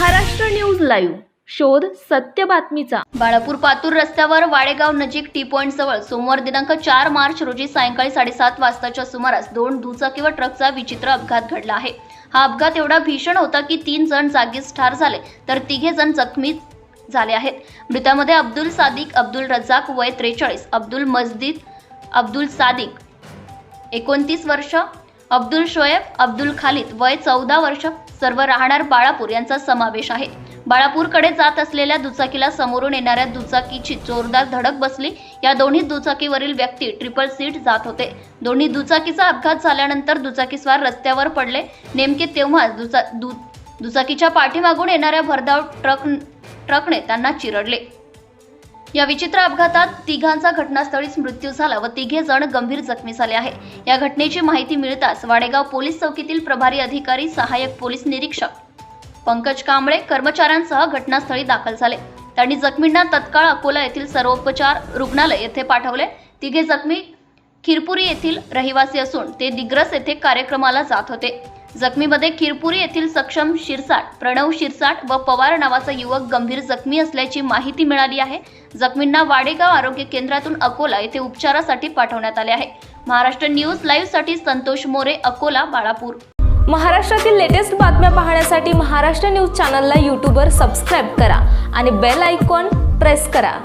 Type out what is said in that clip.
Maharashtra news live. शोध सत्य बातमीचा. बाळापूर पातूर रस्त्यावर वाडेगाव नजीक टी पॉइंट जवळ सोमवार दिनांक चार मार्च रोजी सायंकाळी साडेसात वाजताच्या सुमारास दोन दुचाकी व ट्रकचा विचित्र अपघात घडला आहे. हा अपघात एवढा भीषण होता की तीन जण जागीच ठार झाले तर तिघे जण जखमी झाले आहेत. मृतामध्ये अब्दुल सादिक अब्दुल रजाक वय त्रेचाळीस अब्दुल मस्जिद अब्दुल सादिक एकोणतीस वर्ष अब्दुल शोएब अब्दुल खालिद वय चौदा वर्ष सर्व राहणार बाळापूर यांचा समावेश आहे. बाळापूरकडे जात असलेल्या दुचाकीला समोरून येणाऱ्या दुचाकीची जोरदार धडक बसली. या दोन्ही दुचाकीवरील व्यक्ती ट्रिपल सीट जात होते. दोन्ही दुचाकीचा अपघात झाल्यानंतर दुचाकीस्वार रस्त्यावर पडले. नेमके तेव्हा दुचा दु दुचाकीच्या पाठीमागून येणाऱ्या भरधाव ट्रक ट्रकने त्यांना चिरडले. या विचित्र अपघातात तिघांचा घटनास्थळीच मृत्यू झाला व तिघे जण गंभीर जखमी झाले आहे. या घटनेची माहिती मिळताच वाडेगाव पोलीस चौकीतील प्रभारी अधिकारी सहाय्यक पोलीस निरीक्षक पंकज कांबळे कर्मचाऱ्यांसह घटनास्थळी दाखल झाले. त्यांनी जखमींना तत्काळ अकोला येथील सर्वोपचार रुग्णालय येथे पाठवले. तिघे जखमी खिरपुरी येथील रहिवासी असून ते दिग्रस येथे कार्यक्रमाला जात होते. जखमीमध्ये खिरपुरी येथील सक्षम शिरसाट प्रणव शिरसाट व पवार नावाचा युवक गंभीर जखमी असल्याची माहिती मिळाली आहे. जखमींना वाडेगाव आरोग्य केंद्रातून अकोला येथे उपचारासाठी पाठवण्यात आले आहे. महाराष्ट्र न्यूज लाईव्हसाठी संतोष मोरे अकोला बाळापूर. महाराष्ट्रातील लेटेस्ट बातम्या पाहण्यासाठी महाराष्ट्र न्यूज चॅनलला यूट्यूबवर सबस्क्राईब करा आणि बेल आयकॉन प्रेस करा.